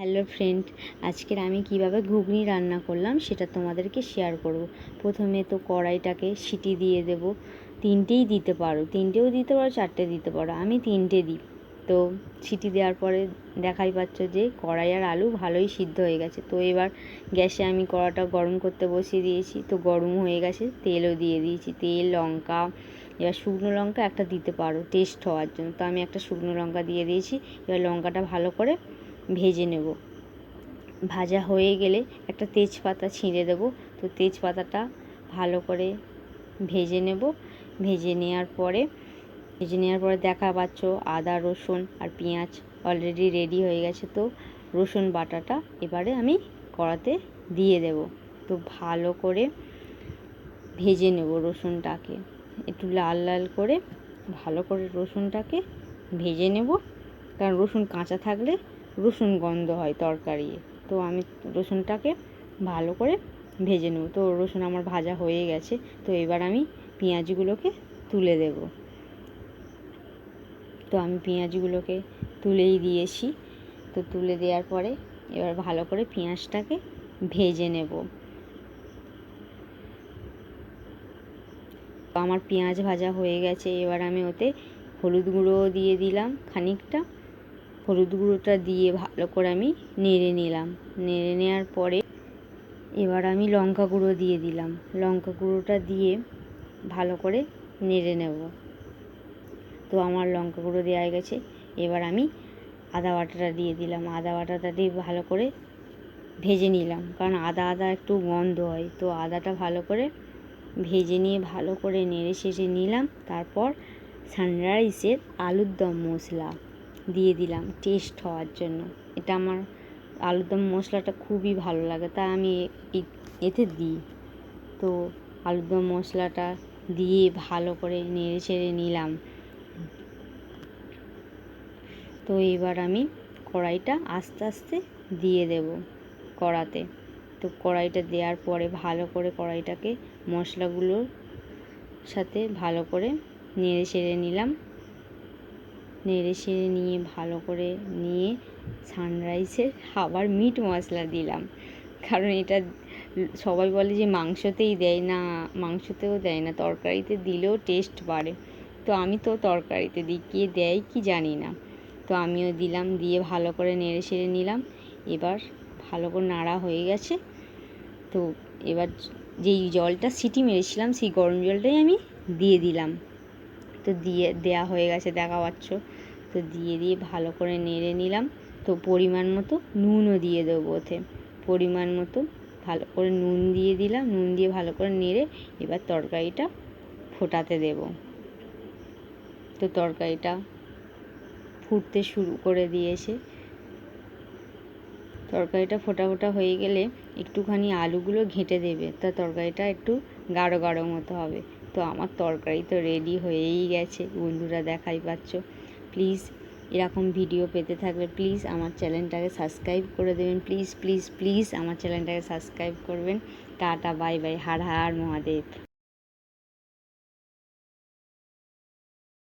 Hello friend আজকের আমি কীভাবে ঘুগনি রান্না করলাম সেটা তোমাদেরকে শেয়ার করব। প্রথমে তো কড়াইটাকে সিটি দিয়ে দেব। তিনটেই দিতে পারো। তিনটেও দিতে পারো, চারটে দিতে পারো। আমি তিনটে দিই। তো সিটি দেওয়ার পরে দেখাই পাচ্ছ যে কড়াই আর আলু ভালোই সিদ্ধ হয়ে গেছে। তো এবার গ্যাসে আমি কড়াটা গরম করতে বসিয়ে দিয়েছি। তো গরম হয়ে গেছে, তেলও দিয়ে দিয়েছি। তেল, লঙ্কা, এবার শুকনো লঙ্কা একটা দিতে পারো টেস্ট হওয়ার জন্য। তো আমি একটা শুকনো লঙ্কা দিয়ে দিয়েছি। এবার লঙ্কাটা ভালো করে ভেজে নেব। ভাজা হয়ে গেলে একটা তেজপাতা ছিঁড়ে দেবো। তো তেজপাতাটা ভালো করে ভেজে নেব। ভেজে নেওয়ার পরে, ভেজে নেওয়ার পরে দেখা পাচ্ছ আদা, রসুন আর পেঁয়াজ অলরেডি রেডি হয়ে গেছে। তো রসুন বাটাটা এবারে আমি কড়াতে দিয়ে দেব। তো ভালো করে ভেজে নেব রসুনটাকে। একটু লাল লাল করে ভালো করে রসুনটাকে ভেজে নেব। কারণ রসুন কাঁচা থাকলে রসুন গন্ধ হয় তরকারি, তো আমি রসুনটাকে ভালো করে ভেজে নেব। তো রসুন আমার ভাজা হয়ে গেছে, তো এবার আমি পেঁয়াজগুলোকে তুলে দেব। তো আমি পেঁয়াজগুলোকে তুলেই দিয়েছি, তো তুলে দেওয়ার পরে এবার ভালো করে পেঁয়াজটাকে ভেজে নেব। আমার পেঁয়াজ ভাজা হয়ে গেছে, এবার আমি ওতে হলুদ গুঁড়ো দিয়ে দিলাম খানিকটা। হলুদ গুঁড়োটা দিয়ে ভালো করে আমি নেড়ে নিলাম। নেড়ে নেওয়ার পরে এবার আমি লঙ্কা গুঁড়ো দিয়ে দিলাম। লঙ্কা গুঁড়োটা দিয়ে ভালো করে নেড়ে নেব। তো আমার লঙ্কা গুঁড়ো দেওয়া গেছে। এবার আমি আদা বাটাটা দিয়ে দিলাম। আদা বাটাটা দিয়ে ভালো করে ভেজে নিলাম। কারণ আদা আদা একটু গন্ধ হয়। তো আদাটা ভালো করে ভেজে নিয়ে ভালো করে নেড়ে শেষে নিলাম। তারপর সানরাইসের আলুর দম মশলা। দিয়ে দিলাম টেস্ট হওয়ার জন্য। এটা আমার আলুরদম মশলাটা খুবই ভালো লাগে তাই আমি এতে দিই। তো আলুরদম মশলাটা দিয়ে ভালো করে নেড়ে ছেড়ে নিলাম। তো এবার আমি কড়াইটা আস্তে আস্তে দিয়ে দেব কড়াতে। তো কড়াইটা দেওয়ার পরে ভালো করে কড়াইটাকে মশলাগুলোর সাথে ভালো করে নেড়ে ছেড়ে নিলাম। নেড়ে সেড়ে নিয়ে ভালো করে নিয়ে সানরাইসে আবার মিট মশলা দিলাম। কারণ এটা সবাই বলে যে মাংসতেই দেয় না, মাংসতেও দেয় না, তরকারিতে দিলেও টেস্ট বাড়ে। তো আমি তো তরকারিতে দিই, কে দেয় কি জানি না। তো আমিও দিলাম, দিয়ে ভালো করে নেড়ে সেড়ে নিলাম। এবার ভালো করে নাড়া হয়ে গেছে। তো এবার যেই জলটা সিটি মেরেছিলাম, সেই গরম জলটাই আমি দিয়ে দিলাম। তো দিয়ে, দেয়া হয়ে গেছে দেখা পাচ্ছ তো দিয়ে দিয়ে ভালো করে নেড়ে নিলাম। তো পরিমাণ মতো নুনও দিয়ে দেবো ওতে। পরিমাণ মতো ভালো করে নুন দিয়ে দিলাম। নুন দিয়ে ভালো করে নেড়ে এবার তরকারিটা ফোটাতে দেব। তো তরকারিটা ফুটতে শুরু করে দিয়েছে। তরকারিটা ফোটা ফোটা হয়ে গেলে একটুখানি আলুগুলো ঘেঁটে দেবে। তা তরকারিটা একটু গাঢ় গাঢ় মতো হবে। তো আমার তরকারি তো রেডি হয়েই গেছে। বন্ধুরা দেখাই পাচ্ছ। প্লিজ এরকম ভিডিও পেতে থাকলে প্লিজ আমার চ্যানেলটাকে সাবস্ক্রাইব করে দেবেন। প্লিজ প্লিজ প্লিজ আমার চ্যানেলটাকে সাবস্ক্রাইব করবেন। Tata bye bye Har Har, Mahadev.